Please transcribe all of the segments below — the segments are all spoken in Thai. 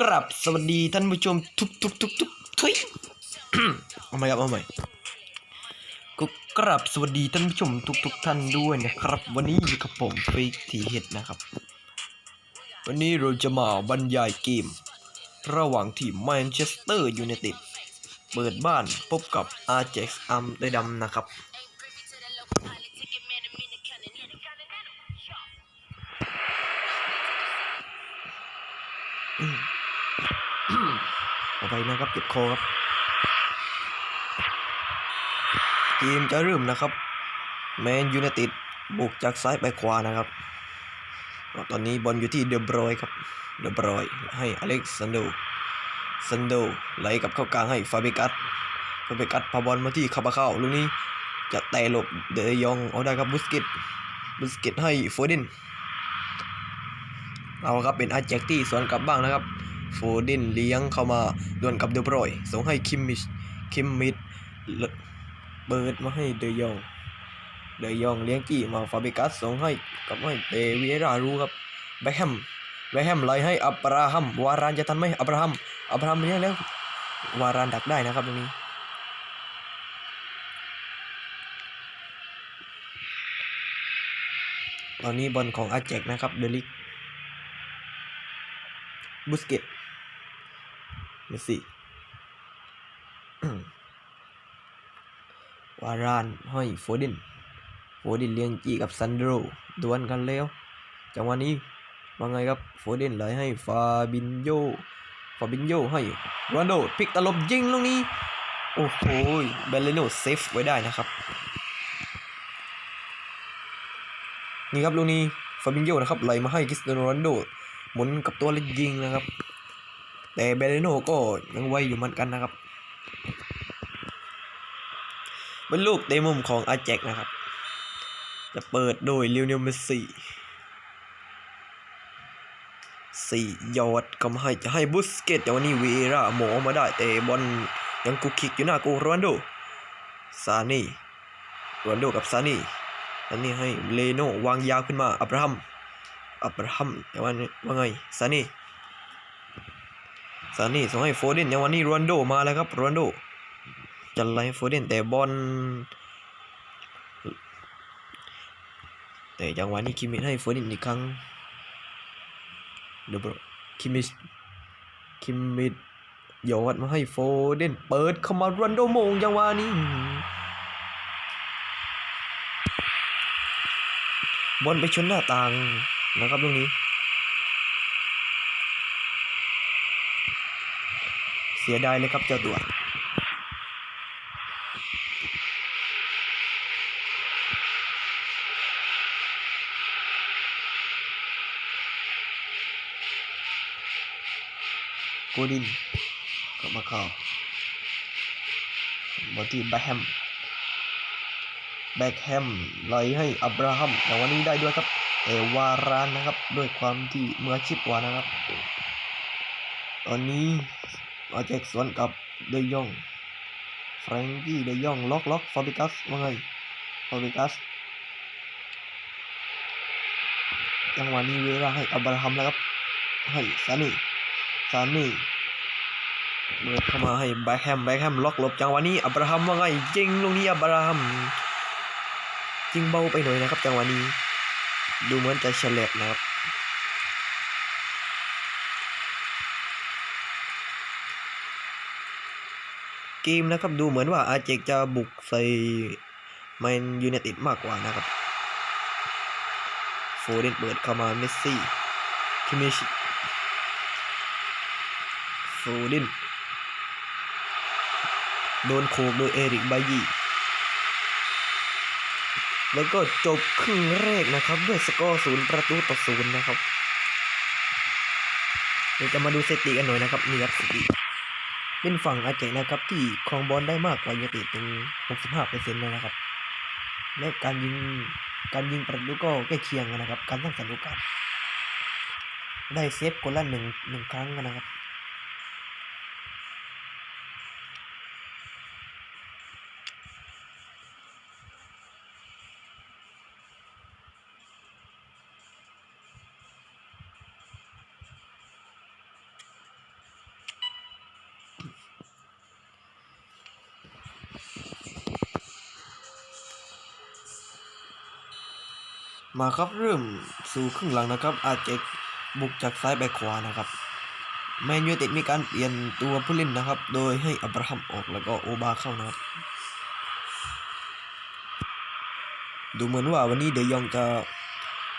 กราบสวัสดีท่านผู้ชมทุกทุกทุกทุกทุยเอาใหม่ครับเอาใหม่ก็กราบสวัสดีท่านผู้ชมทุกทุกท่านด้วยนะครับ วันนี้อยู่กับผมฟิกทีเห็ดนะครับ วันนี้เราจะมาบรรยายเกม ระหว่างทีมแมนเชสเตอร์ยูไนเต็ดเปิดบ้านพบกับอาร์เจ็กซ์อัมเดดัมนะครับ เอาไปนะครับเจ็บคอครับเกมจะเริ่มนะครับแมนยู i นเต็ดบุกจากซ้ายไปขวานะครับ ตอนนี้บอลอยู่ที่เดอบรอยครับ เดอบรอยให้อเล็กซานโดซันโดไหลกับเข้ากลางให้ฟาเบกัสฟาเบกัสพาบอลมาที่คาบาเข้าลูกนี้จะแตะหลบเดยองเอาได้ครับบุสเกตบุสเกตให้โฟเดนเอาครับเป็นอาแจ็กที่สวนกลับบ้างนะครับ โฟเดนเลี้ยงเข้ามาดวลกับเดบรอยส่งให้คิมมิชคิมมิดเลเปิดมาให้เดยองเดยองเลี้ยงจี้มาฟาเบกัสส่งให้กับให้เดวิเอรารู้ครับแบคแฮมแบคแฮมไล่ให้อับราฮัมวารานจะทันไหมอับราฮัมอับราฮัมเลี้ยงแล้ววารานดักได้นะครับตรงนี้ตอนนี้บอลของอาแจกนะครับเดลิกบุสเกต เมสซี่วารานห้อยโฟเดนโฟเดนเลี้ยงจีกับซันโดรดวลกันแล้ว จังหวะนี้ว่าไงครับ โฟเดนไหลให้ฟาบินโย ฟาบินโยให้โรนโดพิกตลบยิงลูกนี้ โอ้โหเบลเลโนเซฟไว้ได้นะครับ นี่ครับลูกนี้ ฟาบินโยนะครับไหลมาให้คริสเตียโนโรนโด หมุนกับตัวแล้วยิงนะครับ แต่เบเลโนก็ยังไวอยู่เหมือนกันนะครับเป็นลูกเตะมุมของอาแจกนะครับ จะเปิดโดยลิวเนลเมสซี่สี่ยอดก็มาให้จะให้บุสเกตแต่วันนี้วีราหมอมาได้แต่บอลยังกุกคิกอยู่หน้ากูโรนโดซานี่โรนโดกับซานี่อันนี้ให้เลโนวางยาวขึ้นมาอับราฮัมอับราฮัมแต่ว่าว่าไงซานี่ ซานี่ส่งให้โฟเดนในวันนี้โรนโดมาแล้วครับโรนโดจะไล่โฟเดนแต่บอลแต่จังหวะนี้คิมิให้โฟเดนอีกครั้งเดบรคิมิคิมิยอดมาให้โฟเดนเปิดเข้ามาโรนโดโมงจังหวะนี้บอลไปชนหน้าต่างนะครับตรงนี้ เสียดายเลยครับเจ้าตัวโกดินกลับมาเข้าบอที่แบคแฮมแบคแฮมไหลให้อับราฮัม แต่วันนี้ได้ด้วยครับเอวารานนะครับ ด้วยความที่เมืออชีพกว่านะครับ ตอนนี้ มาแจกสวนกับเดยองแฟรงกี้เดยองล็อกล็อกฟาบิกัสว่าไงฟาบิกัสจังหวะนี้เวลาให้อับราฮัมแล้วครับ ให้ซานี่ซานี่เบิดเข้ามาให้แบ็คแฮมแบ็คแฮมล็อกหลบจังหวะนี้อับราฮัมว่าไงยิงลูกนี้อับราฮัมยิงเบาไปหน่อยนะครับ จังหวะนี้ ดูเหมือนจะเฉลบนะครับ เกมนะครับดูเหมือนว่าอาเจกจะบุกใส่แมนยูไนต็ดมากกว่านะครับโฟเดนเปิดเข้ามาเมสซี่คิมิชโฟเดนโดนโขกโดยเอริกบายีแล้วก็จบครึ่งแรกนะครับ ด้วยสกอร์ศูนย์ประตูต่อศูนย์นะครับ เดี๋ยวจะมาดูสถิติกันหน่อยนะครับนี่ครับสถิติ เป็นฝั่งอาเจนะครับ ที่ครองบอลได้มากกว่ายูเต็ดถึง 65%เลยนะครับ และการยิงการยิงประตูก็ใกล้เคียงกันนะครับ การสร้างสรรค์โอกาสได้เซฟคนละหนึ่งหนึ่งครั้งกันนะครับ มาครับเริ่มสู่ครึ่งหลังนะครับ อาเจกบุกจากซ้ายไปขวานะครับแมนยูเต็ดมีการเปลี่ยนตัวผู้เล่นนะครับ โดยให้อับราฮัมออกแล้วก็โอบาเข้านะครับ ดูเหมือนว่าวันนี้เดยองจะ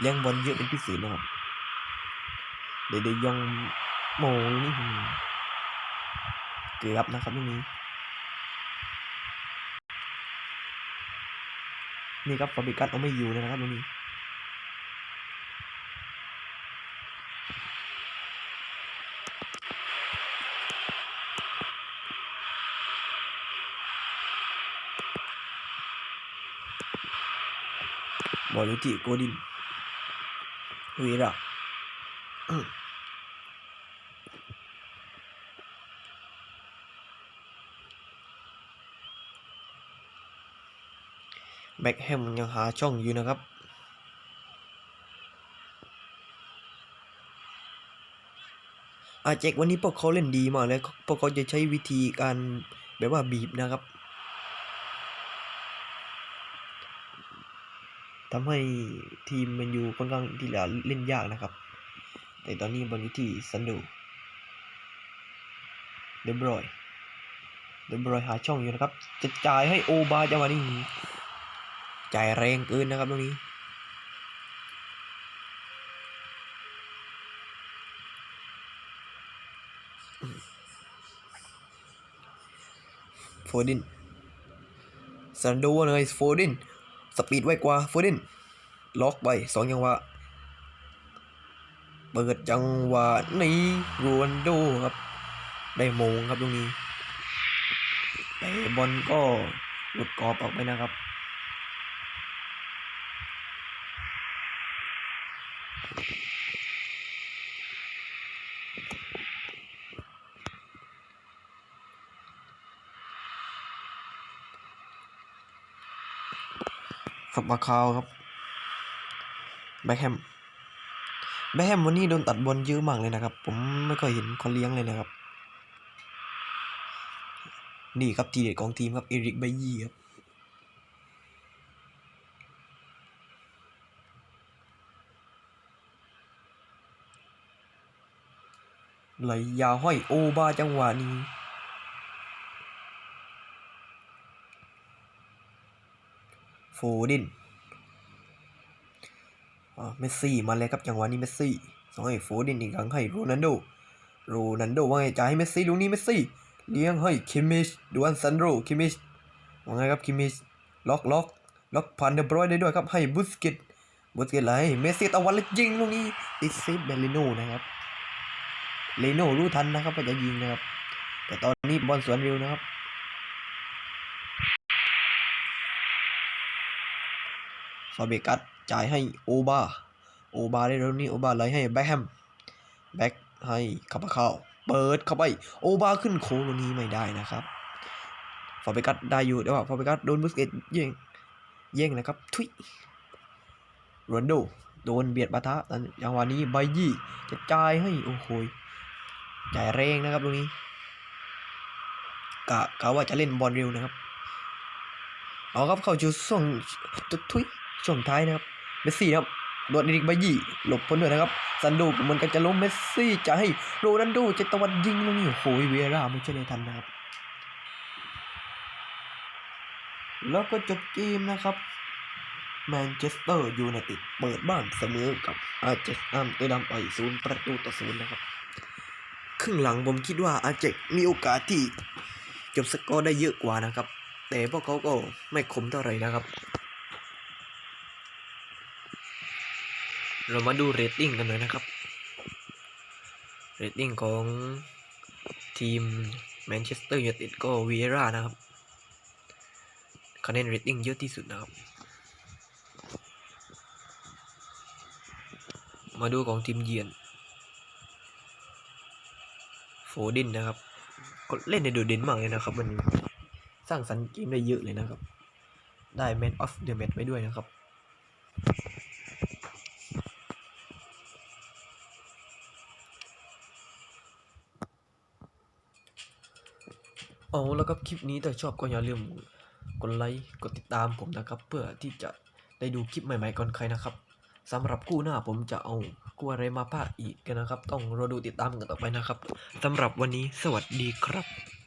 เลี้ยงบอลเยอะเป็นพิเศษนะครับ เดเดยองโมนี่เกือบนะครับลูกนี้นี่ครับฟาบิกัสเอาไม่อยู่เลยนะครับลูกนี้ บอลอยู่ที่โกดินเวราแบ็คแฮมยังหาช่องอยู่นะครับอาเจกวันนี้พวกเขาเล่นดีมากเลยพวกเขาจะใช้วิธีการแบบว่าบีบนะครับ ทำให้ทีมมันอยู่ค่อนข้างที่จะเล่นยากนะครับ แต่ตอนนี้บอลอยู่ที่ซันโดเดบรอยเดบรอยหาช่องอยู่นะครับ จะจ่ายให้โอบาจังหวะนี้จ่ายแรงเกินนะครับตรงนี้โฟดินซันโดเลยโฟดิน สปีดไวกว่าโฟดินล็อกไปสองจังหวะ เปิดจังหวะนี้โรนโดครับ ได้โมงครับตรงนี้แต่บอลก็หลุดกรอบออกไปนะครับ ฝักมาคาวครับแบ็คแฮมแบ็คแฮมวันนี้โดนตัดบอลเยอะมากเลยนะครับ ผมไม่ค่อยเห็นเขาเลี้ยงเลยนะครับ นี่ครับทีเด็ดของทีมครับเอริกไบยี่ครับไหลยาวห้อยโอบาจังหวะนี้ ฟดินเมสซี่มาเลยครับจังหวะนี้เมสซี่ส่งให้โฟดินอีกครั้งให้โรนัลโดโรนัลโดว่าไงจ่ายให้เมสซี่ลูกนี้เมสซี่เลี้ยงให้คิมมิชดวนซันโรคิมมิชว่าไงครับคิมมิชล็อกล็อกล็อกผ่านเดบรอยได้ด้วยครับให้บุสเกตบุสเกตไหลเมสซี่ตะวันแล้วยิงลูกนี้ติดเซฟเบลลิโนนะครับเลโนรู้ทันนะครับว่าจะยิงนะครับแต่ตอนนี้บอลสวนเร็วนะครับ ฟาเบกัสจ่ายให้โอบา โอบาได้แล้วนี่โอบาไหลให้แบ็คแฮม แบ็คให้คาปาเข้าเปิดเข้าไป โอบาขึ้นโค้งตรงนี้ไม่ได้นะครับ ฟาเบกัสได้อยู่แต่ว่าฟาเบกัสโดนบุสเกตย่งแย่งนะครับ ทุยโรนโดโดนเบียดปะทะแต่จังหวะนี้ไบยี่จะจ่ายให้โอ้โหจ่ายแรงนะครับตรงนี้กะกะว่าจะเล่นบอลเร็วนะครับ เอาครับเข้าจูส่งตุ๊ทุย ช่วงท้ายนะครับ เมสซี่นะครับโดนเอริกบายี่หลบพ้นด้วยนะครับ ซันโดก็เหมือนกันจะล้มเมสซี่จะให้โรนัลโดจตวันยิงลงนี่โอ้โหเวียร่าไม่ช่วยได้ทันนะครับ แล้วก็จบเกมนะครับแมนเชสเตอร์ยูไนเต็ดเปิดบ้านเสมอกับอาเจกอัมเตอร์ดัมไปศูนย์ประตูต่อศูนย์นะครับ ครึ่งหลังผมคิดว่าอาเจกมีโอกาสที่จบสกอร์ได้เยอะกว่านะครับ แต่พวกเขาก็ไม่คมเท่าไหร่นะครับ เรามาดูเรตติ้งกันหน่อยนะครับ เรตติ้งของทีมแมนเชสเตอร์ยูไนเต็ดก็วีเอร่านะครับคะแนนเรตติ้งเยอะที่สุดนะครับ มาดูของทีมเยือนโฟดินนะครับก็เล่นในโดดเด่นมากเลยนะครับวันนี้ สร้างสรรค์เกมได้เยอะเลยนะครับ ได้ Man of the Match ไปด้วยนะครับ เอาแล้วครับคลิปนี้ถ้าชอบก็อย่าลืมกดไลค์กดติดตามผมนะครับ เพื่อที่จะได้ดูคลิปใหม่ๆก่อนใครนะครับสำหรับคู่หน้าผมจะเอาคู่อะไรมาพากอีกกันนะครับ ต้องรอดูติดตามกันต่อไปนะครับสำหรับวันนี้สวัสดีครับ